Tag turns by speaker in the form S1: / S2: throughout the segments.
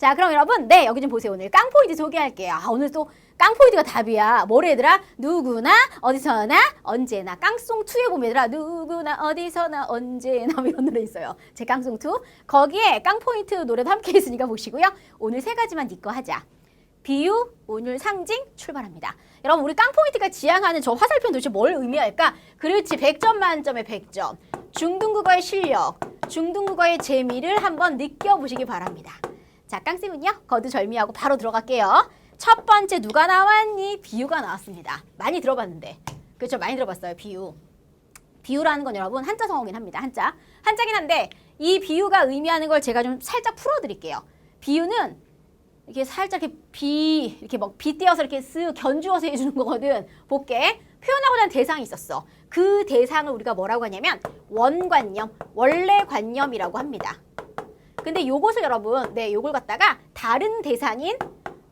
S1: 자, 그럼 여러분, 네, 여기 좀 보세요. 오늘 깡포인트 소개할게요. 아, 오늘 또 깡포인트가 답이야. 뭐래 얘들아? 누구나, 어디서나, 언제나. 깡송2에 보면 얘들아, 누구나, 어디서나, 언제나 뭐 이런 노래 있어요. 제 깡송2. 거기에 깡포인트 노래도 함께 있으니까 보시고요. 오늘 세 가지만 니꺼 하자. 비유, 오늘 상징, 출발합니다. 여러분, 우리 깡포인트가 지향하는 저 화살표 도대체 뭘 의미할까? 그렇지, 100점 만점에 100점. 중등국어의 실력, 중등국어의 재미를 한번 느껴보시기 바랍니다. 자, 깡쌤은요, 거두절미하고 바로 들어갈게요. 첫 번째 누가 나왔니? 비유가 나왔습니다. 많이 들어봤는데. 그렇죠, 많이 들어봤어요, 비유. 비유라는 건 여러분 한자 성어긴 합니다. 한자. 한자긴 한데 이 비유가 의미하는 걸 제가 좀 살짝 풀어드릴게요. 비유는 이렇게 살짝 이렇게 비 이렇게 막 빗대어서 이렇게 쓱 견주어서 해주는 거거든. 볼게. 표현하고자 하는 대상이 있었어. 그 대상을 우리가 뭐라고 하냐면 원관념, 원래 관념이라고 합니다. 근데 요것을 여러분, 네, 요걸 갖다가 다른 대상인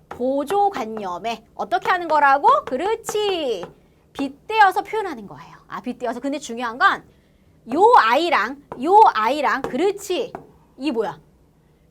S1: 보조관념에 어떻게 하는 거라고? 그렇지. 빗대어서 표현하는 거예요. 아, 빗대어서. 근데 중요한 건 요 아이랑 요 아이랑 그렇지. 이 뭐야?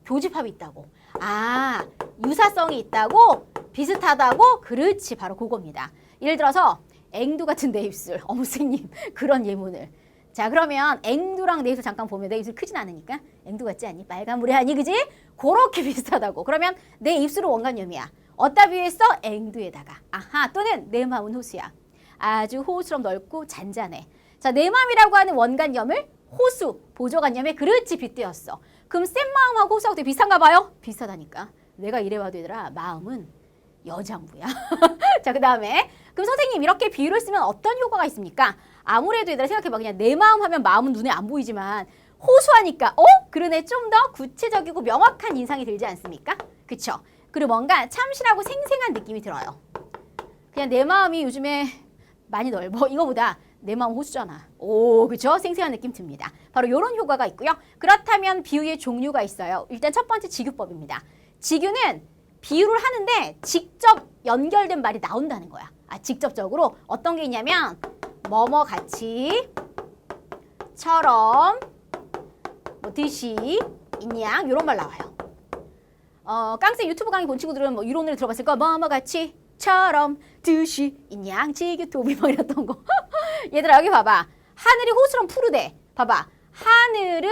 S1: 교집합이 있다고. 아, 유사성이 있다고? 비슷하다고? 그렇지. 바로 그겁니다. 예를 들어서 앵두 같은 내 입술. 어머, 선생님. 그런 예문을. 자, 그러면 앵두랑 내 입술 잠깐 보면 내 입술 크진 않으니까 앵두 같지 않니? 빨간 물이 아니, 그지? 그렇게 비슷하다고. 그러면 내 입술은 원관념이야. 어디다 비유했어? 앵두에다가. 아하, 또는 내 마음은 호수야. 아주 호수처럼 넓고 잔잔해. 자, 내 마음이라고 하는 원관념을 호수, 보조관념에 그렇지 빗대었어. 그럼 센 마음하고 호수하고 되게 비슷한가 봐요? 비슷하다니까. 내가 이래봐도 얘들아, 마음은 여장부야. 자, 그 다음에 그럼 선생님 이렇게 비유를 쓰면 어떤 효과가 있습니까? 아무래도 얘들아 생각해봐. 그냥 내 마음 하면 마음은 눈에 안 보이지만 호수하니까 어? 그러네 좀 더 구체적이고 명확한 인상이 들지 않습니까? 그쵸? 그리고 뭔가 참신하고 생생한 느낌이 들어요. 그냥 내 마음이 요즘에 많이 넓어. 이거보다 내 마음 호수잖아. 오, 그죠? 생생한 느낌 듭니다. 바로 이런 효과가 있고요. 그렇다면 비유의 종류가 있어요. 일단 첫 번째 직유법입니다. 직유는 비유를 하는데 직접 연결된 말이 나온다는 거야. 아, 직접적으로 어떤 게 있냐면 뭐뭐 같이 처럼 뭐 듯이 있냐 이런 말 나와요. 어, 깡쌤 유튜브 강의 본 친구들은 뭐 이론을 들어봤을 거야. 뭐뭐 같이 처럼 듯이 있냐 지규토비 뭐 이랬던 거. 얘들아 여기 봐봐. 하늘이 호수처럼 푸르대. 봐봐. 하늘은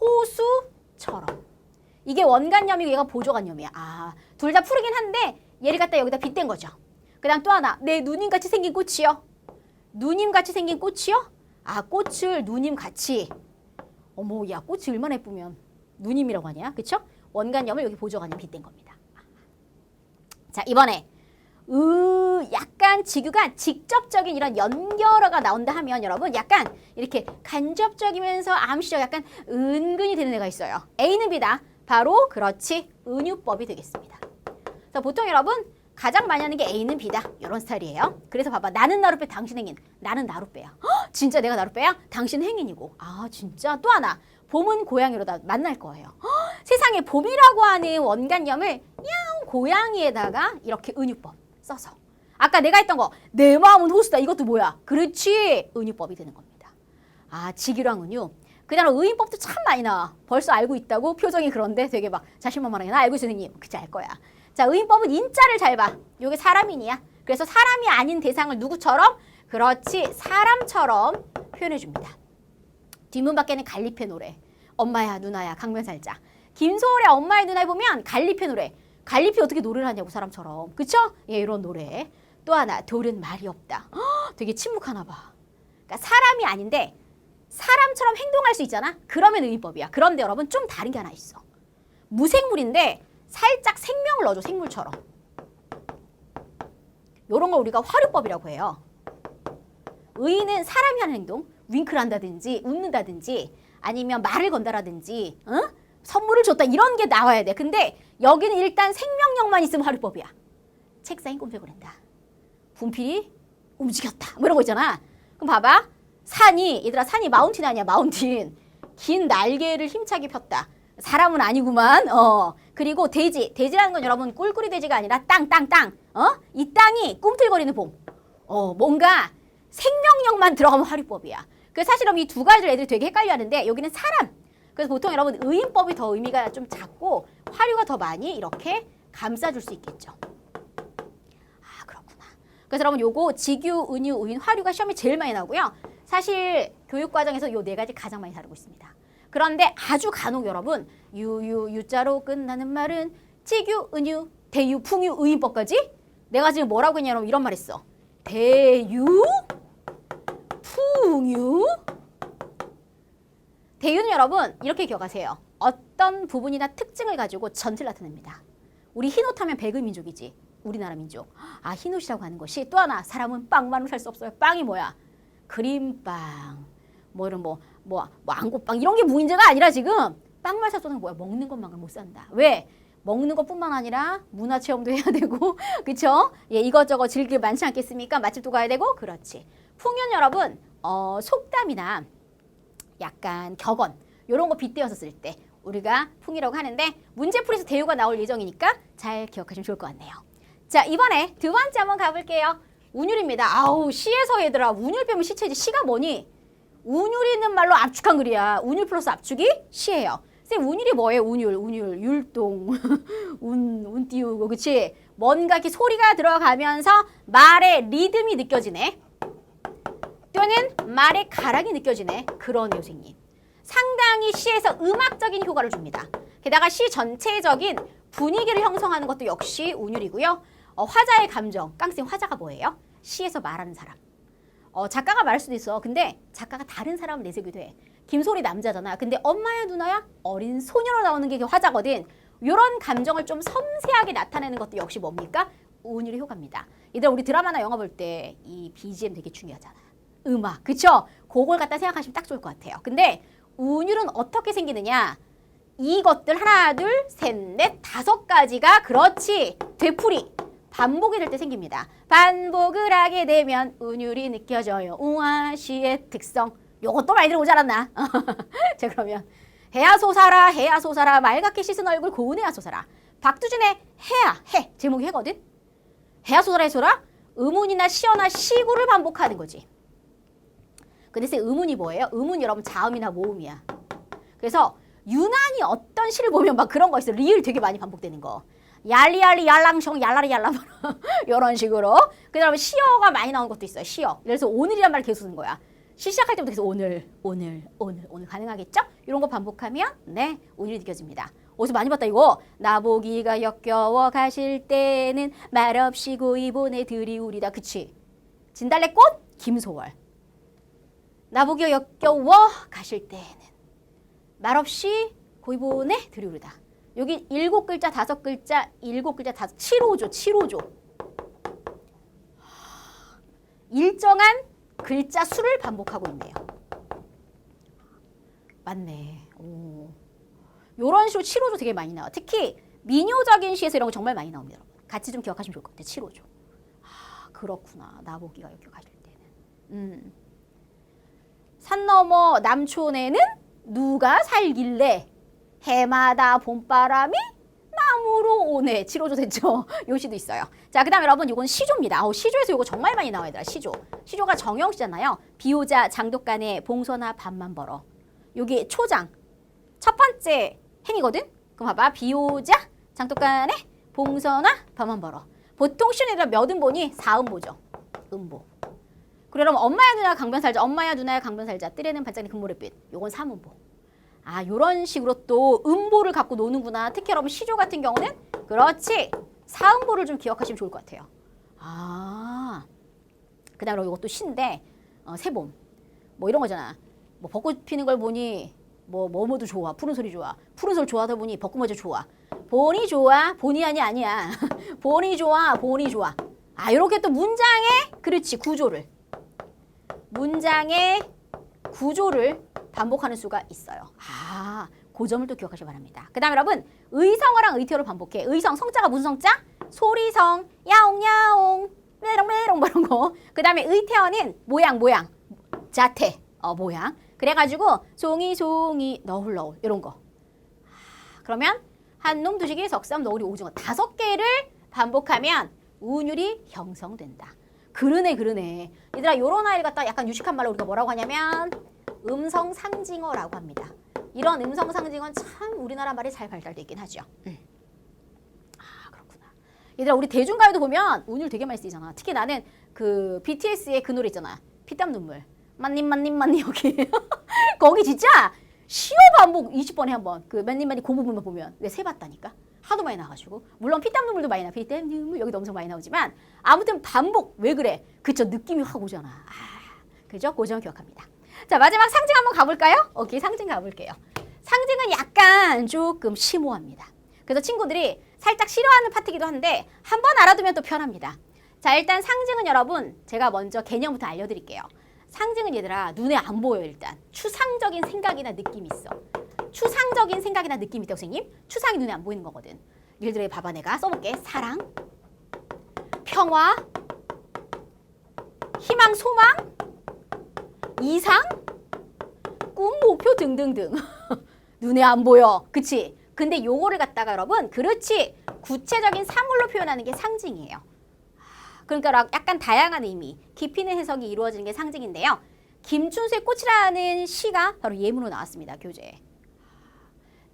S1: 호수처럼. 이게 원관념이고 얘가 보조관념이야. 아, 둘 다 푸르긴 한데 얘를 갖다 여기다 빗댄 거죠. 그다음 또 하나. 내 누님 같이 생긴 꽃이요. 누님 같이 생긴 꽃이요? 아, 꽃을 누님 같이. 어머, 야, 꽃이 얼마나 예쁘면 누님이라고 하냐? 그쵸? 원관념을 여기 보조관념 빗댄 겁니다. 자, 이번에 으, 약간 지규가 직접적인 이런 연결어가 나온다 하면 여러분 약간 이렇게 간접적이면서 암시적 약간 은근히 되는 애가 있어요. A는 B다. 바로 그렇지 은유법이 되겠습니다. 그래서 보통 여러분 가장 많이 하는 게 A는 B다. 이런 스타일이에요. 그래서 봐봐. 나는 나룻배 당신 행인. 나는 나룻배야. 헉, 진짜 내가 나룻배야? 당신 행인이고. 아 진짜 또 하나. 봄은 고양이로다 만날 거예요. 헉, 세상에 봄이라고 하는 원관념을 양 고양이에다가 이렇게 은유법 써서 아까 내가 했던 거 내 마음은 호수다 이것도 뭐야? 그렇지 은유법이 되는 겁니다. 아 직유랑 은유 그다음 의인법도 참 많이 나와. 벌써 알고 있다고 표정이 그런데 되게 막 자신만만하게 나 알고 선생님. 그치 알 거야. 자 의인법은 인자를 잘 봐. 요게 사람인이야. 그래서 사람이 아닌 대상을 누구처럼? 그렇지 사람처럼 표현해 줍니다. 뒷문 밖에는 갈리페 노래. 엄마야 누나야 강면 살자. 김소월의 엄마의 누나에 보면 갈리페 노래. 갈리페 어떻게 노래를 하냐고 사람처럼. 그쵸? 예, 이런 노래. 또 하나 돌은 말이 없다. 헉, 되게 침묵하나 봐. 그러니까 사람이 아닌데 사람처럼 행동할 수 있잖아. 그러면 의인법이야. 그런데 여러분 좀 다른 게 하나 있어. 무생물인데 살짝 생명을 넣어줘 생물처럼. 요런 걸 우리가 화류법이라고 해요. 의인은 사람이 하는 행동, 윙크를 한다든지 웃는다든지 아니면 말을 건다라든지 어? 선물을 줬다 이런 게 나와야 돼. 근데 여기는 일단 생명력만 있으면 화류법이야. 책상이 꿈틀거린다. 분필이 움직였다. 뭐 이런 거 있잖아. 그럼 봐봐. 산이 얘들아 산이 마운틴 아니야 마운틴. 긴 날개를 힘차게 폈다. 사람은 아니구만. 어. 그리고 돼지. 돼지라는 건 여러분 꿀꿀이 돼지가 아니라 땅, 땅, 땅. 어? 이 땅이 꿈틀거리는 봄. 어, 뭔가 생명력만 들어가면 화류법이야. 그래서 사실은 이두 가지를 애들이 되게 헷갈려 하는데 여기는 사람. 그래서 보통 여러분 의인법이 더 의미가 좀 작고 화류가 더 많이 이렇게 감싸줄 수 있겠죠. 아 그렇구나. 그래서 여러분 요거 직유, 은유, 우인, 화류가 시험에 제일 많이 나오고요. 사실 교육 과정에서 요 네 가지 가장 많이 다루고 있습니다. 그런데 아주 간혹 여러분 유유 유자로 끝나는 말은 직유, 은유, 대유, 풍유, 의인법까지 내가 지금 뭐라고 했냐 여러분 이런 말 했어. 대유, 풍유. 대유는 여러분 이렇게 기억하세요. 어떤 부분이나 특징을 가지고 전체를 나타냅니다. 우리 흰옷 하면 백의민족이지. 우리나라 민족. 아 흰옷이라고 하는 것이 또 하나 사람은 빵만으로 살 수 없어요. 빵이 뭐야? 그림빵. 뭐 이런 뭐 뭐 뭐 안고빵 이런 게 문제가 아니라 지금 없는 게 뭐야? 먹는 것만을 못 산다. 왜? 먹는 것뿐만 아니라 문화 체험도 해야 되고 그쵸? 예, 이것저것 즐길 많지 않겠습니까? 맛집도 가야 되고 그렇지. 풍년 여러분 어, 속담이나 약간 격언 이런 거 빗대어서 쓸 때 우리가 풍이라고 하는데 문제풀이에서 대우가 나올 예정이니까 잘 기억하시면 좋을 것 같네요. 자 이번에 두 번째 한번 가볼게요. 운율입니다. 아우 시에서 얘들아 운율 빼면 시체지 시가 뭐니? 운율이 있는 말로 압축한 글이야. 운율 플러스 압축이 시예요. 쌤 운율이 뭐예요? 운율, 운율, 율동, 운, 운 띄우고 그치? 뭔가 이렇게 소리가 들어가면서 말의 리듬이 느껴지네. 또는 말의 가락이 느껴지네. 그러네요, 선생님. 상당히 시에서 음악적인 효과를 줍니다. 게다가 시 전체적인 분위기를 형성하는 것도 역시 운율이고요. 어, 화자의 감정, 깡쌤 화자가 뭐예요? 시에서 말하는 사람. 어, 작가가 말할 수도 있어. 근데 작가가 다른 사람을 내세우기도 해. 김소리 남자잖아. 근데 엄마야 누나야 어린 소녀로 나오는 게 화자거든. 이런 감정을 좀 섬세하게 나타내는 것도 역시 뭡니까? 운율의 효과입니다. 얘들아 우리 드라마나 영화 볼 때 이 BGM 되게 중요하잖아. 음악, 그쵸? 그걸 갖다 생각하시면 딱 좋을 것 같아요. 근데 운율은 어떻게 생기느냐? 이것들 하나, 둘, 셋, 넷, 다섯 가지가 그렇지 되풀이 반복이 될 때 생깁니다. 반복을 하게 되면 운율이 느껴져요. 우아시의 특성. 요것도 많이 들어오지 않았나? 자 그러면 해야 솟아라 해야 솟아라 맑게 씻은 얼굴 고운해야 솟아라 박두진의 해야 해 제목이 해거든 해야 솟아라 해소라 의문이나 시어나 시구를 반복하는 거지 근데 쌤 의문이 뭐예요? 의문 여러분 자음이나 모음이야 그래서 유난히 어떤 시를 보면 막 그런 거 있어 리을 되게 많이 반복되는 거 얄리얄리 얄랑숑 얄라리 얄람 이런 식으로. 그 다음에 시어가 많이 나오는 것도 있어요 시어. 그래서 오늘이란 말을 계속 쓰는 거야. 시 시작할 때부터 계속 오늘 오늘 오늘 오늘 가능하겠죠? 이런 거 반복하면 네 운이 느껴집니다. 어디서 많이 봤다 이거? 나보기가 역겨워 가실 때는 말없이 고이 보내드리우리다. 그치? 진달래꽃 김소월. 나보기가 역겨워 가실 때는 말없이 고이 보내드리우리다 여기 일곱 글자 다섯 글자 일곱 글자 다섯 7호조 7호조 일정한 글자 수를 반복하고 있네요. 맞네. 오. 요런 식으로 7호조 되게 많이 나와. 특히 민요적인 시에서 이런 거 정말 많이 나옵니다. 여러분. 같이 좀 기억하시면 좋을 것 같아요. 7호조. 아, 그렇구나. 나보기가 여기 가실 때는. 음. 산 너머 남촌에는 누가 살길래 해마다 봄바람이 나무로 오네. 7호조 됐죠? 요 시도 있어요. 자, 그 다음에 여러분, 이건 시조입니다. 어, 시조에서 이거 정말 많이 나와야 돼. 시조. 시조가 정형시잖아요. 비오자 장독간에 봉선아 밥만 벌어. 여기 초장. 첫 번째 행이거든? 그럼 봐봐. 비오자 장독간에 봉선아 밥만 벌어. 보통 시는 몇 음보니? 4음보죠. 음보. 여러분, 엄마야 누나 강변 살자. 엄마야 누나야 강변 살자. 뜨레는 반짝이 금모래빛. 요건 3음보. 아, 요런 식으로 또 음보를 갖고 노는구나. 특히 여러분 시조 같은 경우는 그렇지. 사음보를 좀 기억하시면 좋을 것 같아요. 아. 그다음에 이것도 시인데 어, 새봄. 뭐 이런 거잖아. 뭐 벚꽃 피는 걸 보니 뭐 뭐뭐도 좋아. 푸른 소리 좋아. 푸른 소리 좋아하다 보니 벚꽃마저 좋아. 본이 좋아. 본이 아니 아니야. 본이 좋아. 본이 좋아. 아, 요렇게 또 문장의 그렇지. 구조를 문장의 구조를 반복하는 수가 있어요. 아, 그 점을 또 기억하시기 바랍니다. 그 다음에 여러분, 의성어랑 의태어를 반복해. 의성, 성자가 무슨 성자? 소리성, 야옹야옹, 메롱메롱 뭐 이런 거. 그 다음에 의태어는 모양, 모양, 자태, 어, 모양. 그래가지고 송이, 송이, 너울, 너울 이런 거. 아, 그러면 한놈, 두시기, 석삼, 너울이, 오징어 다섯 개를 반복하면 운율이 형성된다. 그러네, 그러네. 얘들아, 요런 아이를 갖다 약간 유식한 말로 우리가 뭐라고 하냐면 음성 상징어라고 합니다. 이런 음성 상징은 참 우리나라 말이 잘 발달돼 있긴 하죠. 음. 아 그렇구나. 얘들아 우리 대중가요도 보면 운율 되게 많이 쓰이잖아. 특히 나는 그 BTS의 그 노래 있잖아. 피땀 눈물. 만님 만님 만님 여기. 거기 진짜 시어 반복 20번에 한 번. 그 만님 만님 그 부분만 보면 내가 세봤다니까. 하도 많이 나가지고 물론 피땀 눈물도 많이 나. 피땀 눈물 여기도 엄청 많이 나오지만 아무튼 반복 왜 그래? 그쵸 느낌이 확 오잖아. 아, 그죠? 고정 기억합니다. 자 마지막 상징 한번 가볼까요? 오케이 상징 가볼게요. 상징은 약간 조금 심오합니다. 그래서 친구들이 살짝 싫어하는 파트기도 한데 한번 알아두면 또 편합니다. 자 일단 상징은 여러분 제가 먼저 개념부터 알려드릴게요. 상징은 얘들아 눈에 안 보여 일단 추상적인 생각이나 느낌이 있어. 추상적인 생각이나 느낌이 있다고 선생님? 추상이 눈에 안 보이는 거거든. 예를 들어 봐봐 내가 써볼게. 사랑, 평화, 희망, 소망, 이상, 꿈, 목표 등등등. 눈에 안 보여. 그치? 근데 요거를 갖다가 여러분, 그렇지. 구체적인 사물로 표현하는 게 상징이에요. 그러니까 락- 약간 다양한 의미, 깊이 있는 해석이 이루어지는 게 상징인데요. 김춘수의 꽃이라는 시가 바로 예문으로 나왔습니다. 교재에.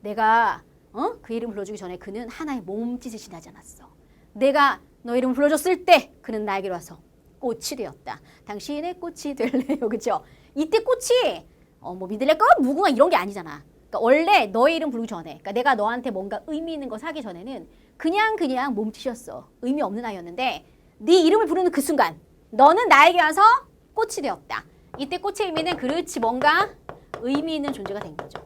S1: 내가 어? 그 이름 불러주기 전에 그는 하나의 몸짓을 지나지 않았어. 내가 너 이름 불러줬을 때 그는 나에게로 와서 꽃이 되었다. 당신의 꽃이 될래요. 그죠? 이때 꽃이 어, 뭐 믿을래 거 무궁화 이런 게 아니잖아. 그러니까 원래 너의 이름 부르기 전에 그러니까 내가 너한테 뭔가 의미 있는 거 하기 전에는 그냥 그냥 몸짓이었어. 의미 없는 아이였는데 네 이름을 부르는 그 순간 너는 나에게 와서 꽃이 되었다. 이때 꽃의 의미는 그렇지 뭔가 의미 있는 존재가 된 거죠.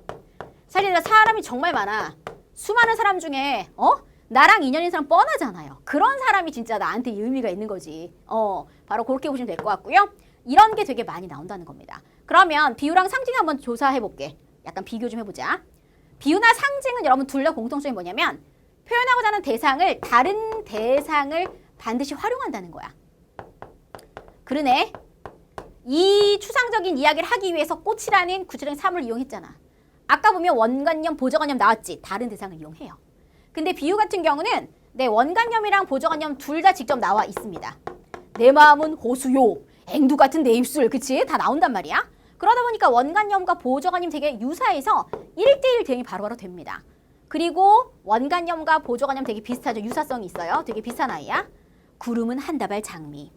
S1: 사실 사람이 정말 많아. 수많은 사람 중에 어 나랑 인연인 사람 뻔하잖아요. 그런 사람이 진짜 나한테 의미가 있는 거지. 어 바로 그렇게 보시면 될 것 같고요. 이런 게 되게 많이 나온다는 겁니다. 그러면 비유랑 상징 한번 조사해 볼게. 약간 비교 좀 해보자. 비유나 상징은 여러분 둘 다 공통점이 뭐냐면 표현하고자 하는 대상을 다른 대상을 반드시 활용한다는 거야. 그러네. 이 추상적인 이야기를 하기 위해서 꽃이라는 구체적인 사물을 이용했잖아. 아까 보면 원관념, 보조관념 나왔지. 다른 대상을 이용해요. 근데 비유 같은 경우는 내 원관념이랑 보조관념 둘 다 직접 나와 있습니다. 내 마음은 호수요. 앵두 같은 내 입술. 그치? 다 나온단 말이야. 그러다 보니까 원관념과 보조관념 되게 유사해서 1대1 대응이 바로바로 됩니다. 그리고 원관념과 보조관념 되게 비슷하죠. 유사성이 있어요. 되게 비슷한 아이야. 구름은 한 다발 장미.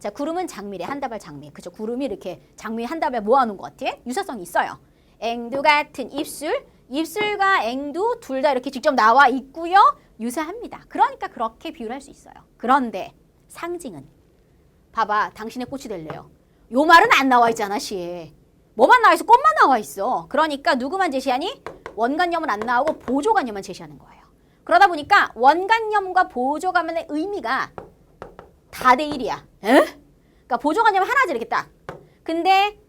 S1: 자, 구름은 장미래. 한 다발 장미. 그죠? 구름이 이렇게 장미 한 다발 모아놓은 것 같아. 유사성이 있어요. 앵두 같은 입술. 입술과 앵두 둘다 이렇게 직접 나와 있고요. 유사합니다. 그러니까 그렇게 비유를 할 수 있어요. 그런데 상징은 봐봐. 당신의 꽃이 될래요. 요 말은 안 나와 있잖아, 시에. 뭐만 나와 있어? 꽃만 나와 있어. 그러니까 누구만 제시하니? 원관념은 안 나오고 보조관념만 제시하는 거예요. 그러다 보니까 원관념과 보조관념의 의미가 다대 1이야. 에? 그러니까 보조관념 하나지 이렇게 딱. 근데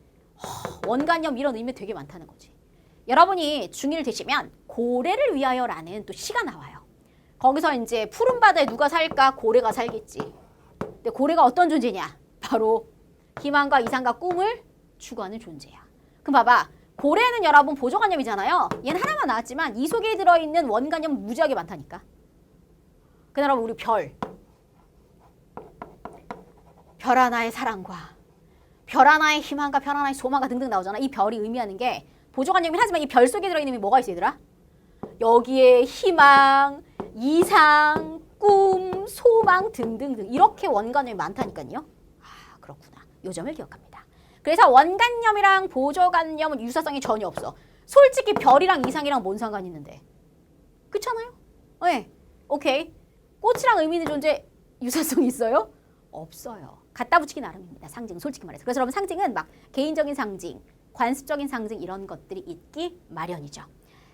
S1: 허, 원관념 이런 의미 되게 많다는 거지. 여러분이 중1 되시면 고래를 위하여라는 또 시가 나와요. 거기서 이제 푸른 바다에 누가 살까? 고래가 살겠지. 근데 고래가 어떤 존재냐? 바로 희망과 이상과 꿈을 추구하는 존재야. 그럼 봐봐. 고래는 여러분 보조관념이잖아요. 얘는 하나만 나왔지만 이 속에 들어있는 원관념 무지하게 많다니까. 그 여러분 우리 별. 별 하나의 사랑과 별 하나의 희망과 별 하나의 소망과 등등 나오잖아. 이 별이 의미하는 게 보조관념이긴 하지만 이 별 속에 들어있는 게 뭐가 있어 얘들아? 여기에 희망, 이상, 꿈, 소망 등등등 이렇게 원관념이 많다니까요. 아 그렇구나. 요 점을 기억합니다. 그래서 원관념이랑 보조관념은 유사성이 전혀 없어. 솔직히 별이랑 이상이랑 뭔 상관이 있는데? 그렇잖아요. 네. 오케이. 꽃이랑 의미 있는 존재 유사성 있어요? 없어요. 갖다 붙이기 나름입니다. 상징 솔직히 말해서. 그래서 여러분 상징은 막 개인적인 상징, 관습적인 상징 이런 것들이 있기 마련이죠.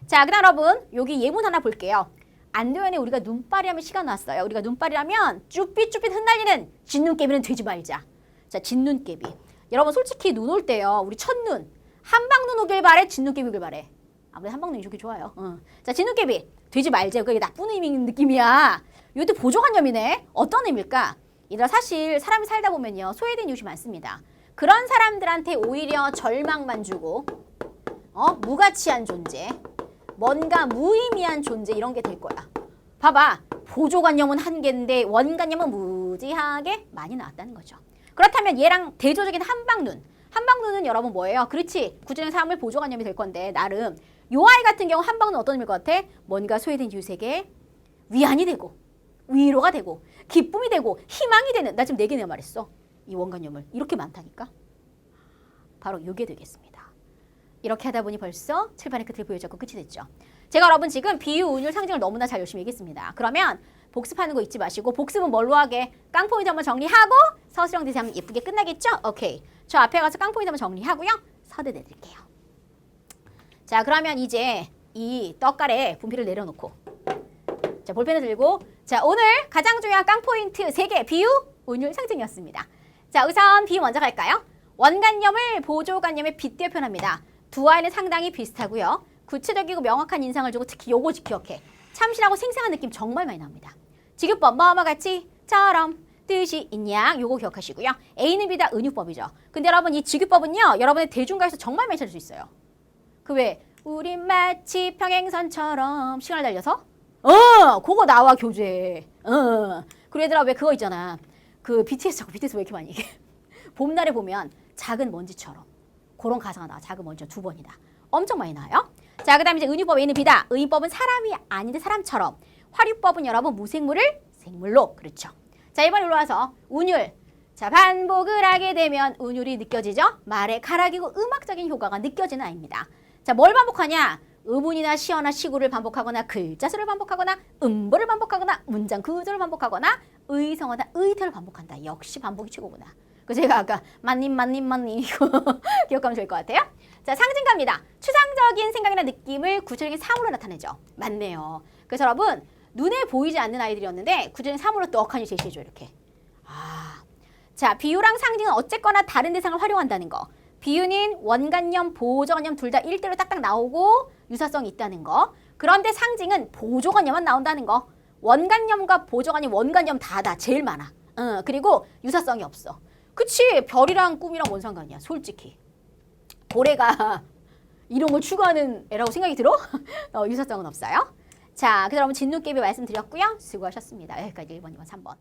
S1: 자, 그다음 여러분 여기 예문 하나 볼게요. 안도현에 우리가 눈발이 하면 시간 왔어요. 우리가 눈발이라면 쭈삣쭈삣 흩날리는 진눈깨비는 되지 말자. 자, 진눈깨비. 여러분 솔직히 눈 올 때요. 우리 첫눈 한방 눈 오길 바래, 진눈깨비 오길 바래. 아무래도 한방 눈이 좋게 좋아요. 어. 자, 진눈깨비 되지 말자. 그게 나쁜 의미 느낌이야. 이것도 보조관념이네. 어떤 의미일까? 얘들아 사실 사람이 살다 보면요 소외된 이웃이 많습니다. 그런 사람들한테 오히려 절망만 주고 어 무가치한 존재, 뭔가 무의미한 존재 이런 게 될 거야. 봐봐 보조관념은 한 개인데 원관념은 무지하게 많이 나왔다는 거죠. 그렇다면 얘랑 대조적인 한방눈. 한방눈은 여러분 뭐예요? 그렇지 구체적인 삶을 보조관념이 될 건데 나름 요 아이 같은 경우 한 방은 어떤 의미일 것 같아? 뭔가 소외된 이웃에게 위안이 되고 위로가 되고 기쁨이 되고 희망이 되는 나 지금 네 개나 말했어. 이 원관념을 이렇게 많다니까. 바로 요게 되겠습니다. 이렇게 하다 보니 벌써 칠판의 끝을 보여줬고 끝이 됐죠. 제가 여러분 지금 비유, 운율, 상징을 너무나 잘 열심히 얘기했습니다. 그러면 복습하는 거 잊지 마시고 복습은 뭘로 하게? 깡포인트 한번 정리하고 서술형 대사 하면 예쁘게 끝나겠죠? 오케이. 저 앞에 가서 깡포인트 한번 정리하고요. 서대 내드릴게요. 자 그러면 이제 이 떡갈에 분필을 내려놓고 자 볼펜을 들고 자 오늘 가장 중요한 깡포인트 3개 비유, 운율, 상징이었습니다. 자 우선 비유 먼저 갈까요? 원관념을 보조관념에 빗대어 표현합니다. 두 아이는 상당히 비슷하고요. 구체적이고 명확한 인상을 주고 특히 요거 기억해. 참신하고 생생한 느낌 정말 많이 나옵니다. 지급법 뭐뭐 같이 처럼 뜻이 있냐 요거 기억하시고요. A는 B다 은유법이죠. 근데 여러분 이 지급법은요 여러분의 대중가에서 정말 많이 찾을 수 있어요. 그 왜 우리 마치 평행선처럼 시간을 달려서 어 그거 나와 교재 어 그리고 얘들아 왜 그거 있잖아 그 BTS 자꾸 BTS 왜 이렇게 많이 얘기해? 봄날에 보면 작은 먼지처럼. 그런 가사가 나와. 작은 먼지가 두 번이다. 엄청 많이 나와요. 자 그다음에 이제 은유법 A는 B다. 의인법은 사람이 아닌데 사람처럼. 화류법은 여러분 무생물을 생물로. 그렇죠. 자 이번 일로 와서 운율. 자 반복을 하게 되면 운율이 느껴지죠? 말의 가락이고 음악적인 효과가 느껴지는 아입니다. 자, 뭘 반복하냐? 의문이나 시어나 시구를 반복하거나 글자 수를 반복하거나 음보를 반복하거나 문장 구조를 반복하거나 의성어나 의태를 반복한다. 역시 반복이 최고구나. 그 제가 아까 만님 만님 만님 이거 기억하면 좋을 것 같아요. 자, 상징가입니다. 추상적인 생각이나 느낌을 구체적인 사물로 나타내죠. 맞네요. 그래서 여러분 눈에 보이지 않는 아이들이었는데 구체적인 사물로 떡하니 제시해줘 이렇게. 아, 자 비유랑 상징은 어쨌거나 다른 대상을 활용한다는 거. 비유는 원관념, 보조관념 둘다 1대로 딱딱 나오고 유사성이 있다는 거. 그런데 상징은 보조관념만 나온다는 거. 원관념과 보조관념, 원관념 다다 제일 많아. 어, 그리고 유사성이 없어. 그치 별이랑 꿈이랑 뭔 상관이야 솔직히. 고래가 이런 걸 추구하는 애라고 생각이 들어? 어, 유사성은 없어요. 자, 여러분 진눈깨비 말씀드렸고요. 수고하셨습니다. 여기까지 1번, 2번, 3번.